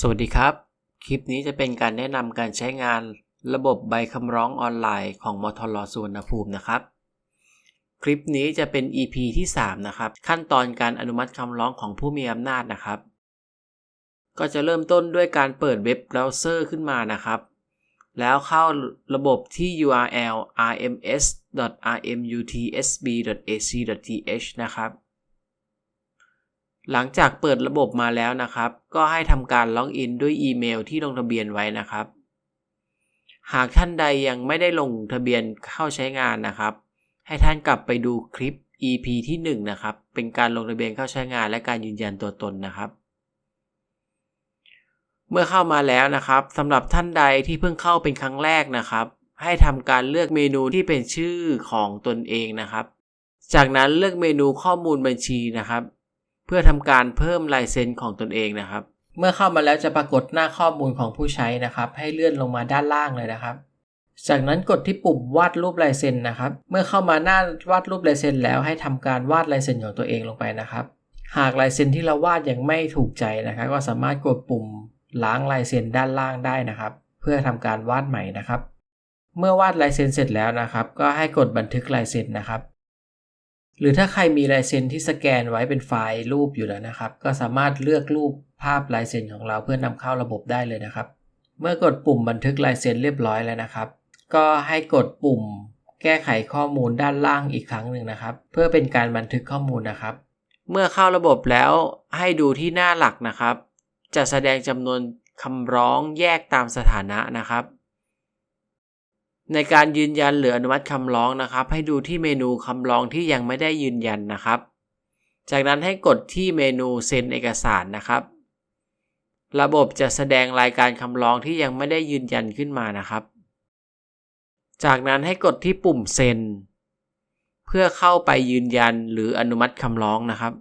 สวัสดีครับ คลิปนี้จะเป็นการแนะนำการใช้งานระบบใบคำร้องออนไลน์ของมทรสุวรรณภูมินะครับ คลิปนี้จะเป็น EP ที่ 3 นะครับ ขั้นตอนการอนุมัติคำร้องของผู้มีอำนาจนะครับ ก็จะเริ่มต้นด้วยการเปิดเว็บเบราว์เซอร์ขึ้นมานะครับ แล้วเข้าระบบที่ URL rms.rmutsb.ac.th นะครับ หลังจากเปิดระบบมาแล้วนะครับ ก็ให้ทำการล็อกอินด้วยอีเมลที่ลงทะเบียนไว้นะครับ หากท่านใดยังไม่ได้ลงทะเบียนเข้าใช้งานนะครับ ให้ท่านกลับไปดูคลิป EP ที่1นะครับ เป็นการลงทะเบียนเข้าใช้งานและการยืนยันตัวตนนะครับ เมื่อเข้ามาแล้วนะครับสำหรับท่านใดที่เพิ่งเข้าเป็นครั้งแรกนะครับ ให้ทำการเลือกเมนูที่เป็นชื่อของตนเองนะครับ จากนั้นเลือกเมนูข้อมูลบัญชีนะครับ เพื่อทำการเพิ่มลายเซ็นของตนเองนะครับ เมื่อเข้ามาแล้วจะปรากฏหน้าข้อมูลของผู้ใช้นะครับ ให้เลื่อนลงมาด้านล่างเลยนะครับจากนั้นกดที่ปุ่มวาดรูปลายเซ็นนะครับ เมื่อเข้ามาหน้าวาดรูปลายเซ็นแล้วให้ทำการวาดลายเซ็นของตัวเองลงไปนะครับ หากลายเซ็นที่เราวาดยังไม่ถูกใจนะครับ ก็สามารถกดปุ่มล้างลายเซ็นด้านล่างได้นะครับ เพื่อทำการวาดใหม่นะครับ เมื่อวาดลายเซ็นเสร็จแล้วนะครับ ก็ให้กดบันทึกลายเซ็นนะครับ หรือถ้าใครมีลายเซ็นที่สแกนไว้เป็นไฟล์รูปอยู่แล้วนะครับ ก็สามารถเลือกรูปภาพลายเซ็นของเราเพื่อนำเข้าระบบได้เลยนะครับ เมื่อกดปุ่มบันทึกลายเซ็นเรียบร้อยแล้วนะครับ ก็ให้กดปุ่มแก้ไขข้อมูลด้านล่างอีกครั้งหนึ่งนะครับ เพื่อเป็นการบันทึกข้อมูลนะครับ เมื่อเข้าระบบแล้วให้ดูที่หน้าหลักนะครับ จะแสดงจำนวนคำร้องแยกตามสถานะนะครับ ในการยืนยันหรืออนุมัติคำร้องนะครับ ให้ดูที่เมนูคำร้องที่ยังไม่ได้ยืนยันนะครับ จากนั้นให้กดที่เมนูเซ็นเอกสารนะครับ ระบบจะแสดงรายการคำร้องที่ยังไม่ได้ยืนยันขึ้นมานะครับ จากนั้นให้กดที่ปุ่มเซ็น เพื่อเข้าไปยืนยันหรืออนุมัติคำร้องนะครับ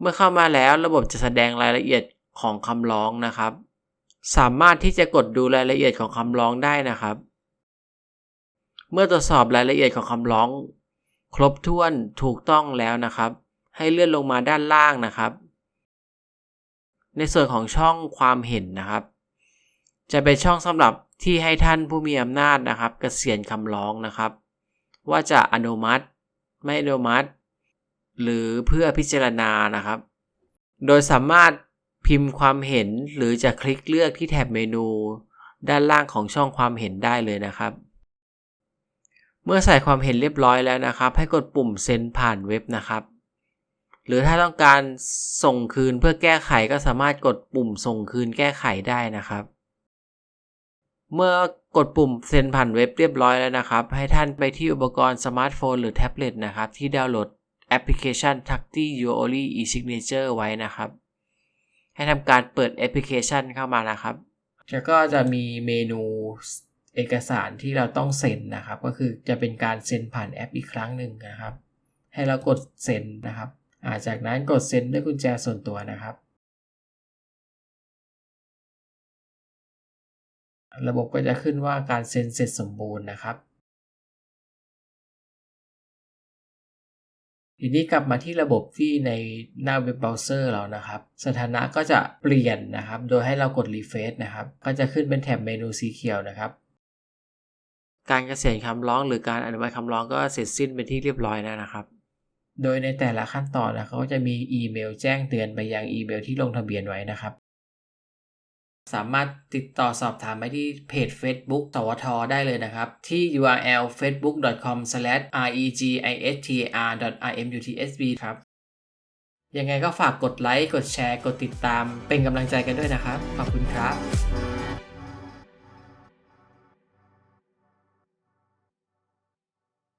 เมื่อเข้ามาแล้วระบบจะแสดงรายละเอียดของคำร้องนะครับ สามารถที่จะกดดูรายละเอียดของคำร้องได้นะครับ เมื่อตรวจสอบรายละเอียดของคำร้อง ครบถ้วนถูกต้องแล้วนะครับ ให้เลื่อนลงมาด้านล่างนะครับ ในส่วนของช่องความเห็นนะครับ จะเป็นช่องสำหรับที่ให้ท่านผู้มีอำนาจนะครับกเกษียณคำร้องนะครับ ว่าจะอนุมัติ ไม่อนุมัติ หรือเพื่อพิจารณานะครับ โดยสามารถ พิมพ์ความเห็นหรือจะคลิกเลือกที่แถบเมนู ด้านล่างของช่องความเห็นได้เลยนะครับ เมื่อใส่ความเห็นเรียบร้อยแล้วนะครับ ให้กดปุ่มเซ็นผ่านเว็บนะครับ หรือถ้าต้องการส่งคืนเพื่อแก้ไขก็สามารถกดปุ่มส่งคืนแก้ไขได้นะครับ เมื่อกดปุ่มเซ็นผ่านเว็บเรียบร้อยแล้วนะครับ ให้ท่านไปที่อุปกรณ์สมาร์ทโฟนหรือแท็บเล็ตนะครับที่ดาวน์โหลดแอปพลิเคชัน t a c t i u o l i e-signature ไว้นะครับ ให้ทำการเปิดแอปพลิเคชันเข้ามานะครับ แล้วก็จะมีเมนูเอกสารที่เราต้องเซ็นนะครับ ก็คือจะเป็นการเซ็นผ่านแอปอีกครั้งหนึ่งนะครับ ให้เรากดเซ็นนะครับาจากนั้นกดเซ็นด้วยกุญแจส่วนตัวนะครับ ระบบก็จะขึ้นว่าการเซ็นเสร็จสมบูรณ์นะครับ ทีนี้กลับมาที่ระบบที่ในหน้าเว็บเบราว์เซอร์เรานะครับ สถานะก็จะเปลี่ยนนะครับ โดยให้เรากดรีเฟซนะครับ ก็จะขึ้นเป็นแถบเมนูสีเขียวนะครับ การเกษียณคำร้องหรือการอนุมัติคำร้องก็เสร็จสิ้นเป็นที่เรียบร้อยแล้วนะครับ โดยในแต่ละขั้นตอนนะเขาจะมีอีเมลแจ้งเตือนไปยังอีเมลที่ลงทะเบียนไว้นะครับ สามารถติดต่อสอบถามไปที่เพจ Facebook สวทได้เลยนะครับ ที่ URL facebook.com/registr.rmutsb ครับ ยังไงก็ฝากกดไลค์ กดแชร์ กดติดตาม เป็นกำลังใจกันด้วยนะครับ ขอบคุณครับ